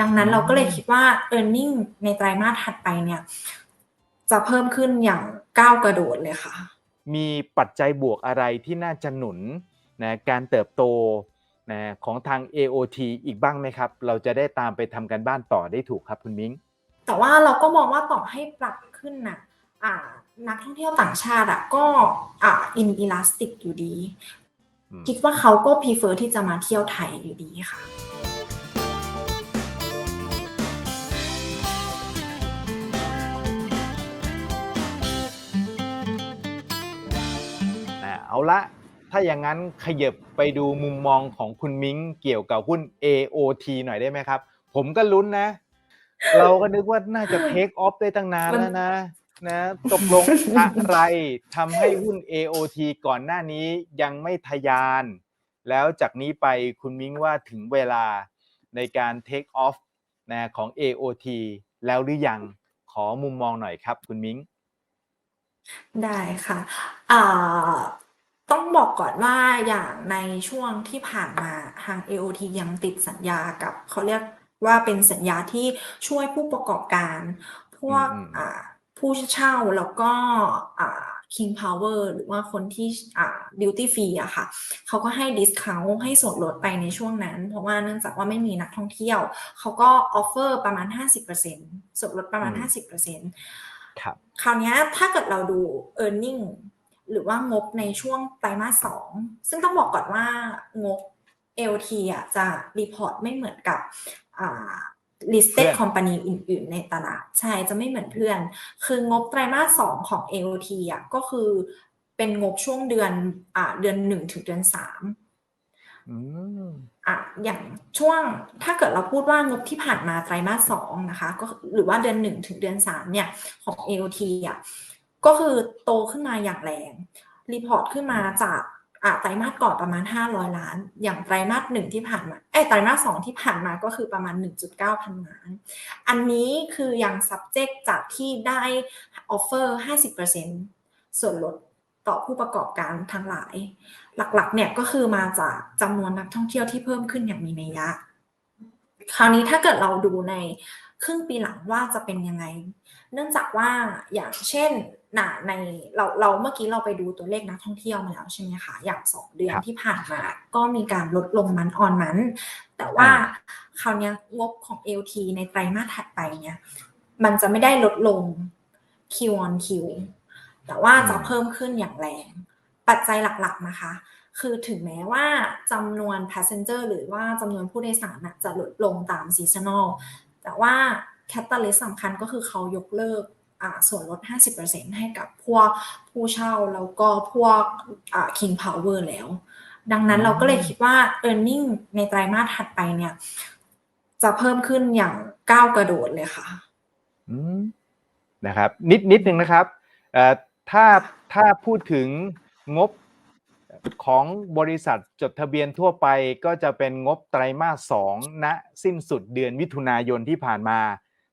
ดังนั้นอืมเราก็เลยคิดว่า e a r n i n g ในไตรมาสถัดไปเนี่ย จะเพิ่มขึ้นอย่างก้าวกระโดดเลยค่ะ มีปัจจัยบวกอะไรที่น่าจะหนุนนะการเติบโตนะของทาง AOT อีกบ้างไหมครับ เราจะได้ตามไปทำกันบ้านต่อได้ถูกครับคุณมิ้ง แต่ว่าเราก็มองว่าต่อให้ปรับขึ้นน่ะอ่านักท่องเที่ยวต่างชาติอะก็อ่าอินอิลาสติกอยู่ดีอืมคิดว่าเขาก็ prefer ที่จะมาเที่ยวไทยอยู่ดีค่ะ เอาละถ้าอย่างนั้นขยับไปดูมุมมองของคุณมิ้งเกี่ยวกับหุ้น AOT หน่อยได้ไหมครับ ผมก็ลุ้นนะ เราก็นึกว่าน่าจะ take off ได้ตั้งนานแล้วนะนะตกลงอะไรทำให้หุ้น AOT ก่อนหน้านี้ยังไม่ทะยาน แล้วจากนี้ไปคุณมิ้งว่าถึงเวลาในการ take off นะของ AOT แล้วหรือยังขอมุมมองหน่อยครับ คุณมิ้ง ได้ค่ะอ่า ต้องบอกก่อนว่าอย่างในช่วงที่ผ่านมาทาง AOT ยังติดสัญญากับเขาเรียกว่าเป็นสัญญาที่ช่วยผู้ประกอบการ พวกอืมอืมอ่าผู้เช่าแล้วก็อ่า King Power หรือว่าคนที่อ่า Duty Free อะค่ะ เขาก็ให้ discount ให้ส่วนลดไปในช่วงนั้น เพราะว่าเนื่องจากว่าไม่มีนักท่องเที่ยว เขาก็ offer ประมาณ 50%ส่วนลดประมาณอืม50%ครับคราวเนี้ยถ้าเกิดเราดู e a r n i n g หรือว่างบในช่วงไตรมาสสองซึ่งต้องบอกก่อนว่างบ LT อะจะรีพอร์ตไม่เหมือนกับอ่า listed เพื่อน company อื่นๆ ในตลาด ใช่จะไม่เหมือนเพื่อน คืองบไตรมาสสองของ AOT อะก็คือเป็นงบช่วงเดือนอ่าเดือนหนึ่งถึงเดือนสามอืมอะอย่างช่วงถ้าเกิดเราพูดว่างบที่ผ่านมาไตรมาสสองนะคะ ก็หรือว่าเดือนหนึ่งถึงเดือนสามเนี่ยของ AOT อะ ก็คือโตขึ้นมาอย่างแรง รีพอร์ตขึ้นมาจากอะไตรมาสก่อนประมาณ 500 ล้าน อย่างไตรมาสหนึ่งที่ผ่านมาเอ้ไตรมาสสองที่ผ่านมาก็คือประมาณ 1.9 พันล้าน อันนี้คือยัง subject จากที่ได้ offer 50%ส่วนลดต่อผู้ประกอบการทั้งหลาย หลักๆ เนี่ยก็คือมาจากจำนวนนักท่องเที่ยวที่เพิ่มขึ้นอย่างมีนัยยะ คราวนี้ถ้าเกิดเราดูใน ครึ่งปีหลังว่าจะเป็นยังไง เนื่องจากว่าอย่างเช่นน่ะในเราเราเมื่อกี้เราไปดูตัวเลขนักท่องเที่ยวมาแล้วใช่ไหมคะอย่างสองเดือนครับที่ผ่านมา ก็มีการลดลงมันออนมัน แต่ว่าอ่าคราวเนี้ยงบของ LT ในไตรมาสถัดไปเนี่ย มันจะไม่ได้ลดลง Q on Q แต่ว่าจะเพิ่มขึ้นอย่างแรง ปัจจัยหลักๆนะคะ คือถึงแม้ว่าจำนวน passenger หรือว่าจำนวนผู้โดยสารน่ะจะลดลงตาม seasonal แต่ว่า catalyst สำคัญก็คือเขายกเลิกอ่าส่วนลด 50%ให้กับพวกผู้เช่าแล้วก็พวกอ่า king power แล้ว ดังนั้นอืมเราก็เลยคิดว่า e a r n i n g ในไตรมาสถัดไปเนี่ย จะเพิ่มขึ้นอย่างก้าวกระโดดเลยค่ะอืมนะครับ นิดนิดหนึ่งนะครับเอ่อถ้าถ้าพูดถึงงบ ของบริษัทจดทะเบียนทั่วไปก็จะเป็นงบไตรมาสสองณสิ้นสุดเดือนมิถุนายนที่ผ่านมา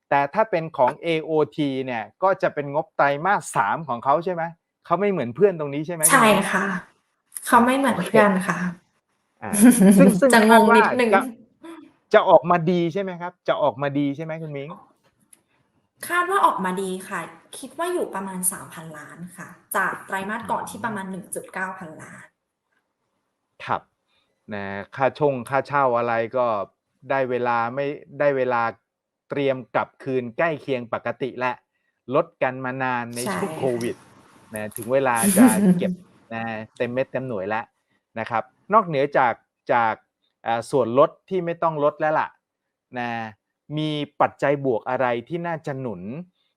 แต่ถ้าเป็นของ AOT เนี่ยก็จะเป็นงบไตรมาสสามของเขาใช่ไหมเขาไม่เหมือนเพื่อนตรงนี้ใช่ไหมใช่ค่ะเขาไม่เหมือนเพื่อนค่ะอ่าซึ่งซึ่งจะงคาดงว่านิดนึงจะจะออกมาดีใช่ไหมครับ จะออกมาดีใช่ไหมคุณมิ้งคาดว่าออกมาดีค่ะ คิดว่าอยู่ประมาณ 3,000 ล้านค่ะ จากไตรมาสก่อนที่ประมาณ 1.9 พันล้าน ครับนะค่าชงค่าเช่าอะไรก็ได้เวลาไม่ได้เวลาเตรียมกลับคืนใกล้เคียงปกติและลดกันมานานในใช่ช่วงค่ะโควิดนะถึงเวลาจะเก็บนะเต็มเม็ดเต็มหน่วยแล้วนะครับ นอกเหนือจากจากอ่าส่วนลดที่ไม่ต้องลดแล้วล่ะนะมีปัจจัยบวกอะไรที่น่าจะหนุน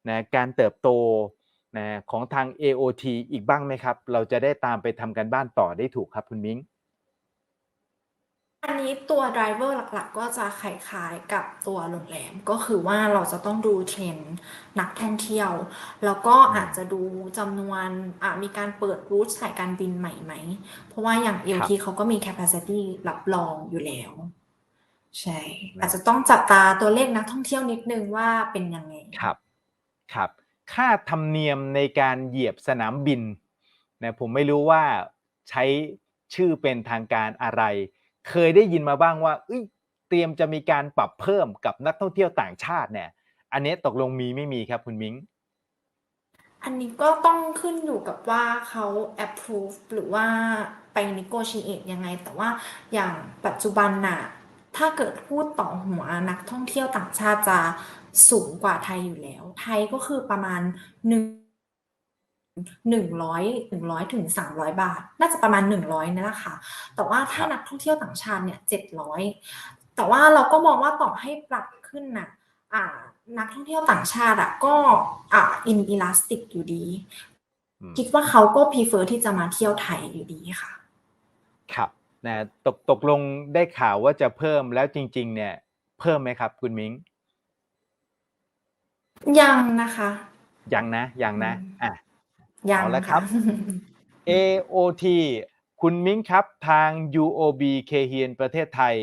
นะการเติบโตนะของทาง AOT อีกบ้างไหมครับ เราจะได้ตามไปทำกันบ้านต่อได้ถูกครับคุณมิ้ง อันนี้ตัว driver หลักๆ ก็จะคล้ายๆกับตัวโรงแรม ก็คือว่าเราจะต้องดูเทรนด์นักท่องเที่ยว แล้วก็อาจจะดูจำนวนอะมีการเปิดรูทสายการบินใหม่ไหม เพราะว่าอย่าง LT เขาก็มี capacity รับรองอยู่แล้ว ใช่ อาจจะต้องจับตาตัวเลขนักท่องเที่ยวนิดนึงว่าเป็นยังไง ครับ ครับ ค่าธรรมเนียมในการเหยียบสนามบินนะผมไม่รู้ว่าใช้ชื่อเป็นทางการอะไร เคยได้ยินมาบ้างว่าเตรียมจะมีการปรับเพิ่มกับนักท่องเที่ยวต่างชาติเนี่ย อันนี้ตกลงมีไม่มีครับคุณมิ้ง อันนี้ก็ต้องขึ้นอยู่กับว่าเขา approve หรือว่าไป negotiate ยังไง แต่ว่าอย่างปัจจุบันน่ะ ถ้าเกิดพูดต่อหัวนักท่องเที่ยวต่างชาติจะสูงกว่าไทยอยู่แล้ว ไทยก็คือประมาณหนึ่ง หนึ่งร้อยหนึ่งร้อยถึงสามร้อยบาท น่าจะประมาณหนึ่งร้อยนี่แหละค่ะ แต่ว่าถ้าครับนักท่องเที่ยวต่างชาติเนี่ยเจ็ดร้อยแต่ว่าเราก็มองว่าต่อให้ปรับขึ้นน่ะอ่านักท่องเที่ยวต่างชาติอะก็อ่าอินอิลาสติกอยู่ดีอืมคิดว่าเขาก็ prefer ที่จะมาเที่ยวไทยอยู่ดีค่ะ ครับนะตกตกลงได้ข่าวว่าจะเพิ่มแล้วจริง ๆ เนี่ย เพิ่มไหมครับ คุณมิ้งยังนะคะ ยังนะยังนะอืมอะ ยังเอาละครับะ AOT คุณมิ้งครับทาง UOB เคเฮียนประเทศไทย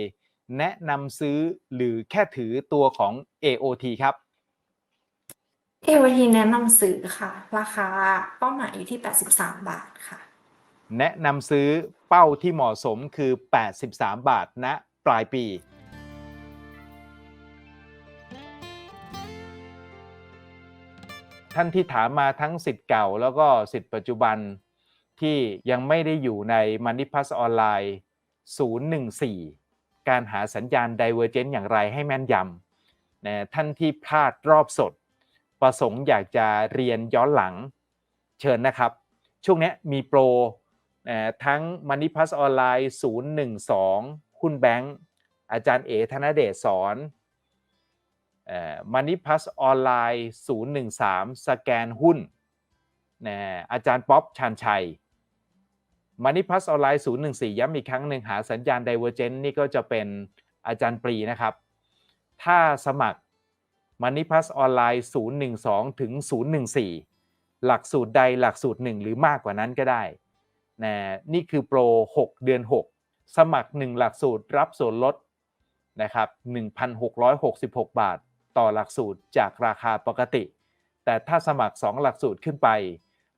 แนะนำซื้อหรือแค่ถือตัวของ AOT ครับเอวทีแนะนำซื้อค่ะ ราคาเป้าหมายอยู่ที่ 83 บาทค่ะ แนะนำซื้อเป้าที่เหมาะสมคือ 83 บาทณปลายปี ท่านที่ถามมาทั้งสิทธิ์เก่า แล้วก็สิทธิ์ปัจจุบันที่ยังไม่ได้อยู่ใน Money Plus ออนไลน์014 การหาสัญญาณ Divergent อย่างไรให้แม่นยำนะท่านที่พลาดรอบสด ประสงค์อยากจะเรียนย้อนหลังเชิญนะครับ ช่วงนี้มีโปรทั้ง Money Plus ออนไลน์012หุ้นแบงก์อาจารย์เอธนเดชสอน เอ่อ Money Plus ออนไลน์013 สแกนหุ้นนะอาจารย์ป๊อปชันชัย Money Plus ออนไลน์014 ย้ำอีกครั้งหนึ่งหาสัญญาณ Divergent นี่ก็จะเป็นอาจารย์ปรีนะครับ ถ้าสมัคร Money Plus ออนไลน์012 ถึง 014 หลักสูตรใดหลักสูตร1หรือมากกว่านั้นก็ได้นะนี่คือโปร 6 เดือน 6 สมัคร 1 หลักสูตรรับส่วนลดนะครับ1,666 บาท ต่อหลักสูตรจากราคาปกติ แต่ถ้าสมัคร 2 หลักสูตรขึ้นไป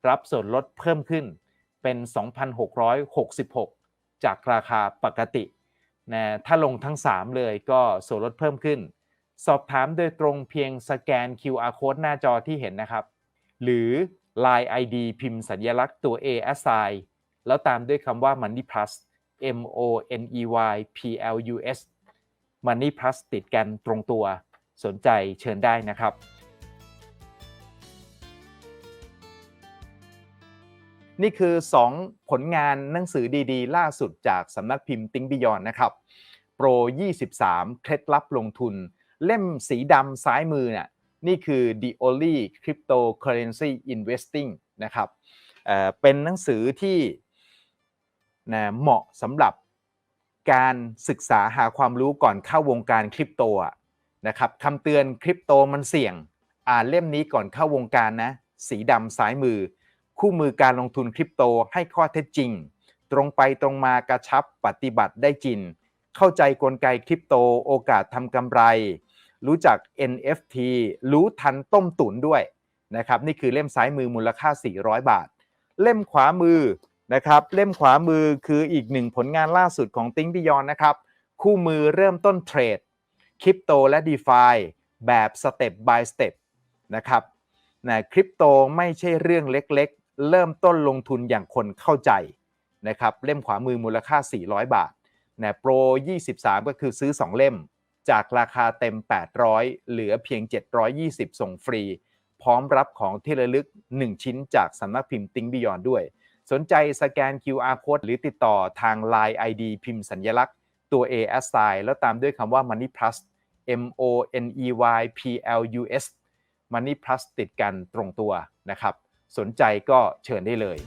รับส่วนลดเพิ่มขึ้นเป็น 2,666 จากราคาปกตินะถ้าลงทั้ง 3 เลยก็ส่วนลดเพิ่มขึ้น สอบถามโดยตรงเพียงสแกน QR code หน้าจอที่เห็นนะครับ หรือ Line ID พิมพ์สัญลักษณ์ตัว A assign แล้วตามด้วยคำว่า Money Plus M O N E Y P L U S Money Plus ติดกันตรงตัว สนใจเชิญได้นะครับ นี่คือ 2 ผลงานหนังสือดีๆ ล่าสุดจากสำนักพิมพ์ Think Beyond นะครับโปร 23 เคล็ดลับลงทุน เล่มสีดำซ้ายมือเนี่ยนี่คือ The Only Cryptocurrency Investing นะครับเอ่อเป็นหนังสือที่นะเหมาะสำหรับการศึกษาหาความรู้ก่อนเข้าวงการคริปโตอะ นะครับคำเตือนคริปโตมันเสี่ยง อ่านเล่มนี้ก่อนเข้าวงการนะ สีดำซ้ายมือ คู่มือการลงทุนคริปโตให้ข้อเท็จจริง ตรงไปตรงมากระชับปฏิบัติได้จริง เข้าใจกลไกคริปโตโอกาสทำกำไร รู้จัก NFT รู้ทันต้มตุ๋นด้วยนะครับนี่คือเล่มซ้ายมือมูลค่า 400 บาท เล่มขวามือนะครับเล่มขวามือคืออีกหนึ่งผลงานล่าสุดของ Think Beyond นะครับคู่มือเริ่มต้นเทรด คริปโตและ d e f i แบบ Step by Step นะครับนะคริปโตไม่ใช่เรื่องเล็กๆ เริ่มต้นลงทุนอย่างคนเข้าใจนะครับเล่มขวามือมูลค่า 400 บาทนะโปร 23 ก็คือซื้อ 2 เล่ม จากราคาเต็ม 800 เหลือเพียง 720 ส่งฟรี พร้อมรับของที่ระลึก 1 ชิ้นจากสำนักพิมพ์ Think Beyond ด้วย สนใจสแกน QR code หรือติดต่อทาง Line ID พิมพ์สัญลักษณ์ ตัว A S I แล้วตามด้วยคำว่า Money Plus M O N E Y P L U S Money Plus ติดกันตรงตัวนะครับ สนใจก็เชิญได้เลย